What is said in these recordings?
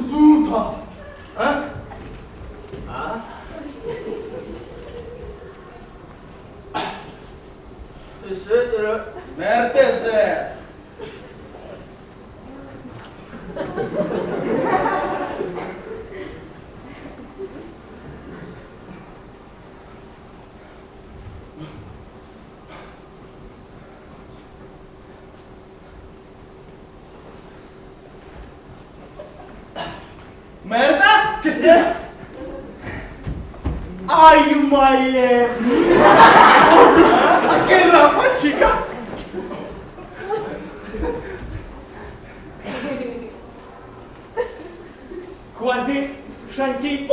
Моркузута! А? А? Вертешес! Merda, Cristina! Ai, mãe! Aquele rapaz, chica! Quando Shanti!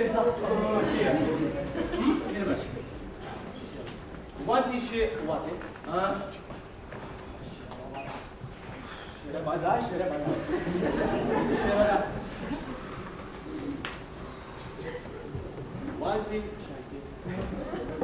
hesaplamakıya. Girmez. What is she, what is? Ha? Şere baza, şere baza. Şere baza. What is, şarkı.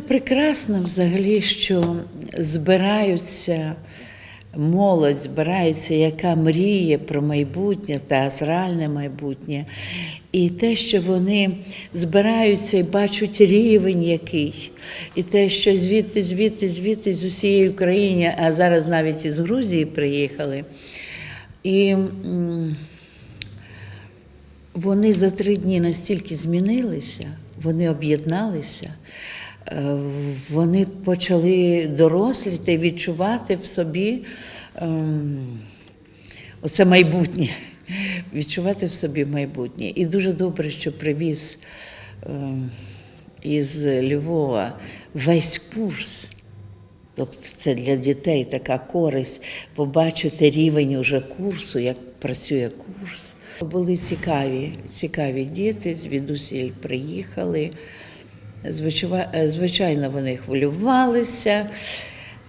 Це прекрасно взагалі, що збираються молодь, збирається, яка мріє про майбутнє, театральне майбутнє. І те, що вони збираються і бачать рівень який, і те, що звідти, звідти, звідти з усієї України, а зараз навіть із Грузії приїхали. І вони за три дні настільки змінилися, вони об'єдналися, вони почали доросліти, відчувати в собі ем, оце майбутнє, відчувати в собі майбутнє. І дуже добре, що привіз ем, із Львова весь курс. Тобто це для дітей така користь побачити рівень уже курсу, як працює курс. Були цікаві, цікаві діти, звідусіль приїхали. Звичайно, звичайно, вони хвилювалися,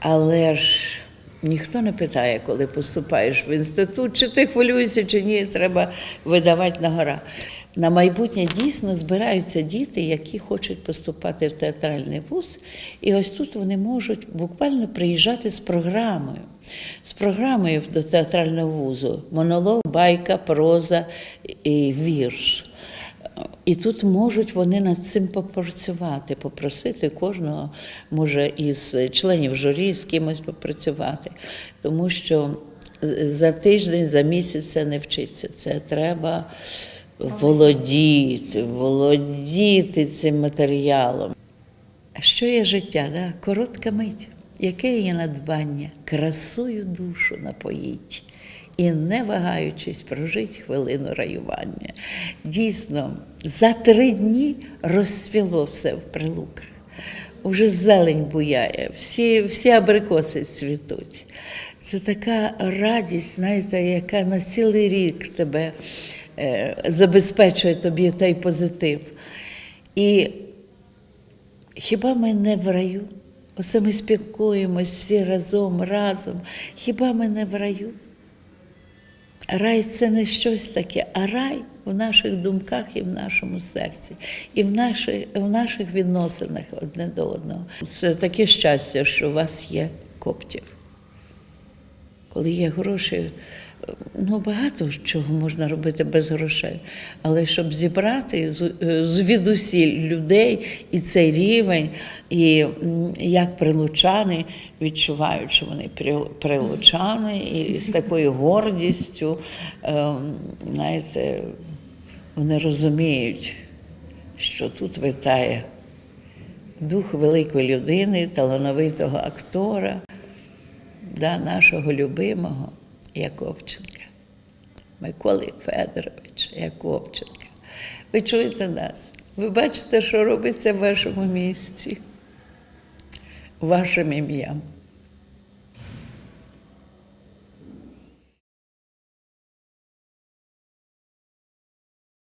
але ж ніхто не питає, коли поступаєш в інститут, чи ти хвилюєшся, чи ні, треба видавати на гора. На майбутнє дійсно збираються діти, які хочуть поступати в театральний вуз. І ось тут вони можуть буквально приїжджати з програмою, з програмою до театрального вузу: монолог, байка, проза і вірш. І тут можуть вони над цим попрацювати, попросити кожного, може, із членів журі з кимось попрацювати. Тому що за тиждень, за місяць це не вчиться. Це треба володіти, володіти цим матеріалом. Що є життя? Да? Коротка мить. Яке є надбання? Красою душу напоїть. І не вагаючись прожить хвилину раювання. Дійсно, за три дні розцвіло все в прилуках. Уже зелень буяє, всі, всі абрикоси цвітуть. Це така радість, знаєте, яка на цілий рік тебе е, забезпечує тобі той позитив. І хіба ми не в раю? Оце ми спілкуємось всі разом, разом. Хіба ми не в раю? Рай це не щось таке, а рай в наших думках і в нашому серці, і в наших, в наших відносинах одне до одного. Це таке щастя, що у вас є коптів. Коли є гроші, ну багато чого можна робити без грошей. Але щоб зібрати з- звідусіль людей і цей рівень, і як прилучани відчувають, що вони прилучани, і з такою гордістю, ем, знаєте, вони розуміють, що тут витає дух великої людини, талановитого актора да, нашого любимого Яковченка, Миколи Федорович Яковченка. Ви чуєте нас? Ви бачите, що робиться в вашому місті, вашим ім'ям.